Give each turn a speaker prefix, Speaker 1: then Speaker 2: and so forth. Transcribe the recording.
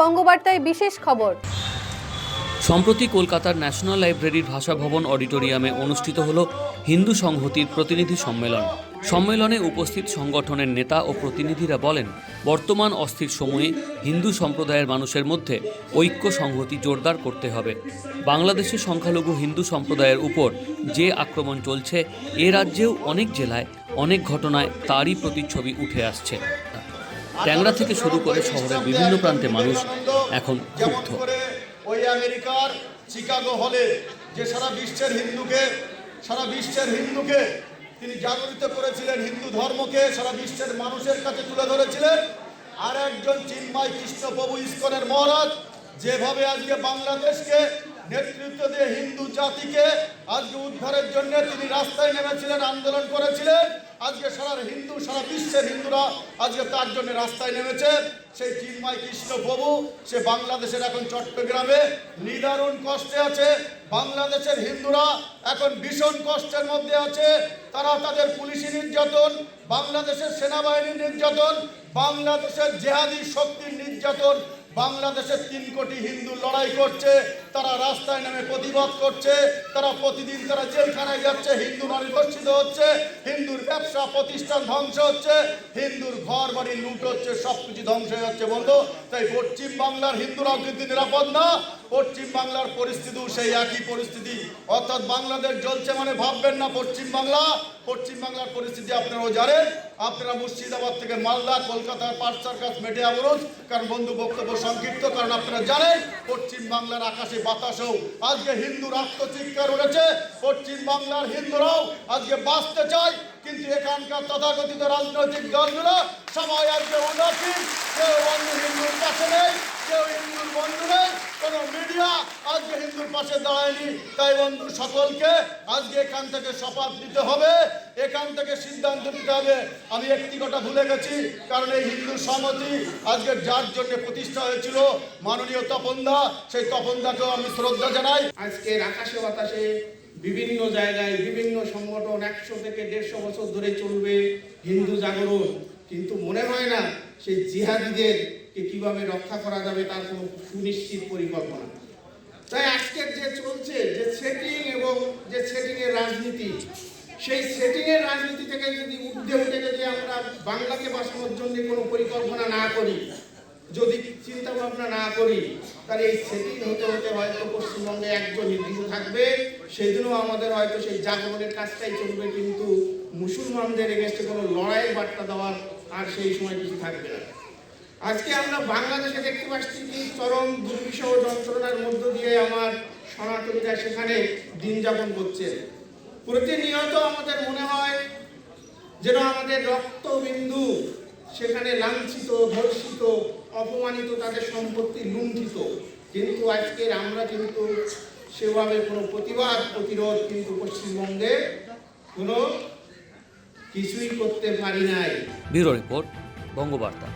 Speaker 1: বঙ্গবার্তায় বিশেষ খবর।
Speaker 2: সম্প্রতি কলকাতার ন্যাশনাল লাইব্রেরির ভাষা ভবন অডিটোরিয়ামে অনুষ্ঠিত হল হিন্দু সংহতির প্রতিনিধি সম্মেলন। সম্মেলনে উপস্থিত সংগঠনের নেতা ও প্রতিনিধিরা বলেন, বর্তমান অস্থির সময়ে হিন্দু সম্প্রদায়ের মানুষের মধ্যে ঐক্য সংহতি জোরদার করতে হবে। বাংলাদেশের সংখ্যালঘু হিন্দু সম্প্রদায়ের উপর যে আক্রমণ চলছে, এ রাজ্যেও অনেক জেলায় অনেক ঘটনায় তারই প্রতিচ্ছবি উঠে আসছে। ট্যাংরা থেকে শুরু করে শহরের বিভিন্ন প্রান্তে মানুষ এখন ক্ষুব্ধ।
Speaker 3: ওই আমেরিকার চিকাগো হলে যে সারা বিশ্বের হিন্দুকে, সারা বিশ্বের হিন্দুকে তিনি জাগরিত করেছিলেন, হিন্দু ধর্মকে সারা বিশ্বের মানুষের কাছে তুলে ধরেছিলেন। আর একজন চিন্ময় কৃষ্ণপ্রভু ইস্কনের মহারাজ, যেভাবে আজকে বাংলাদেশকে নেতৃত্ব দিয়ে হিন্দু জাতিকে আজকে উদ্ধারের জন্য তিনি রাস্তায় নেমেছিলেন, আন্দোলন করেছিলেন আজকে সারা হিন্দু, সারা বিশ্বের হিন্দুরা আজকে তার জন্য রাস্তায় নেমেছে। সেই চিন্ময় কৃষ্ণ প্রভু, সে বাংলাদেশের এখন চট্টগ্রামে নিদারুণ কষ্টে আছে। বাংলাদেশের হিন্দুরা এখন ভীষণ কষ্টের মধ্যে আছে। তারা তাদের পুলিশি নির্যাতন, বাংলাদেশের সেনাবাহিনীর নির্যাতন, বাংলাদেশের জেহাদি শক্তির নির্যাতন, বাংলাদেশের তিন কোটি হিন্দু লড়াই করছে। তারা রাস্তায় নেমে প্রতিবাদ করছে, তারা প্রতিদিন তারা জেলখানায় যাচ্ছে, হিন্দু নারী ধর্ষিত হচ্ছে, হিন্দুর ব্যবসা প্রতিষ্ঠান ধ্বংস হচ্ছে, হিন্দুর ঘর বাড়ি লুট হচ্ছে সব কিছু ধ্বংস হয়ে যাচ্ছে, বন্ধু। তাই পশ্চিম বাংলার হিন্দুরাও কিন্তু নিরাপদ না? পশ্চিম বাংলার পরিস্থিতিও সেই একই পরিস্থিতি। অর্থাৎ বাংলাদেশ জ্বলছে মানে ভাববেন না পশ্চিম বাংলা? পশ্চিম বাংলার পরিস্থিতি আপনারাও জানেন। আপনারা মুর্শিদাবাদ থেকে মালদা, কলকাতার পাট সার্কাস, মেটে অবরোধ কারণ বন্ধু বক্তব্য সংক্ষিপ্ত, কারণ আপনারা জানেন পশ্চিম বাংলার আকাশে বাতাসেও আজকে হিন্দুর আত্মচিৎকার উঠেছে, পশ্চিম বাংলার হিন্দুরাও আজকে বাঁচতে চায়, কিন্তু এখানকার তথাকথিত রাজনৈতিক দলগুলো সবাই আজকে উদাসীন কেউ বন্ধু হিন্দুর কাছে নেই কেউ হিন্দুর বন্ধু নেই কোনো মিডিয়া আজকে হিন্দুর পাশে দাঁড়ায়নি, তাই বন্ধু সকলকে আজকে এখান থেকে শপথ দিতে হবে। এখান থেকে সিদ্ধান্ত নিতে হবে। আমি একটি কথা ভুলে গেছি, কারণ এই হিন্দু সংহতি আজকে যার জন্য প্রতিষ্ঠা হয়েছিল মাননীয় তপনদা, সেই তপনদাকেও আমি শ্রদ্ধা জানাই।
Speaker 4: আজকের আকাশে বাতাসে বিভিন্ন জায়গায় বিভিন্ন সংগঠন একশো থেকে দেড়শো বছর ধরে চলবে হিন্দু জাগরণ। কিন্তু মনে হয় না, সেই জিহাদিদেরকে কীভাবে রক্ষা করা যাবে তার কোনো সুনিশ্চিত পরিকল্পনা। তাই আজকের যে চলছে, যে সেটিং এবং যে সেটিং এর রাজনীতি, সেই সেটিং এর রাজনীতি থেকে যদি ঊর্ধ্বে উঠে যদি আমরা বাংলাকে বাঁচানোর জন্য কোনো পরিকল্পনা না করি, যদি চিন্তা ভাবনা না করি, তাহলে এই সেটিং হতে হতে হয়তো পশ্চিমবঙ্গে একজন হিন্দু থাকবে। সেদিনও আমাদের হয়তো সেই জাগরণের কাজটাই চলবে, কিন্তু মুসলমানদের এগেস্টে কোনো লড়াইয়ের বার্তা দেওয়ার আর সেই সময় কিছু থাকবে না। আজকে আমরা বাংলাদেশে দেখতে পাচ্ছি কি চরম দুর্বিষহ যন্ত্রণার মধ্য দিয়ে আমার সনাতনীরা সেখানে দিন যাপন করছে। প্রতিনিয়ত আমাদের মনে হয় যেন আমাদের রক্তবিন্দু সেখানে লাঞ্ছিত, ধর্ষিত, অপমানিত, তাদের সম্পত্তি লুণ্ঠিত। কিন্তু আজকের আমরা কিন্তু সেভাবে কোনো প্রতিবাদ, প্রতিরোধ কিন্তু পশ্চিমবঙ্গে কোনো কিছুই করতে পারি নাই।
Speaker 2: Bureau report, Bangabarta.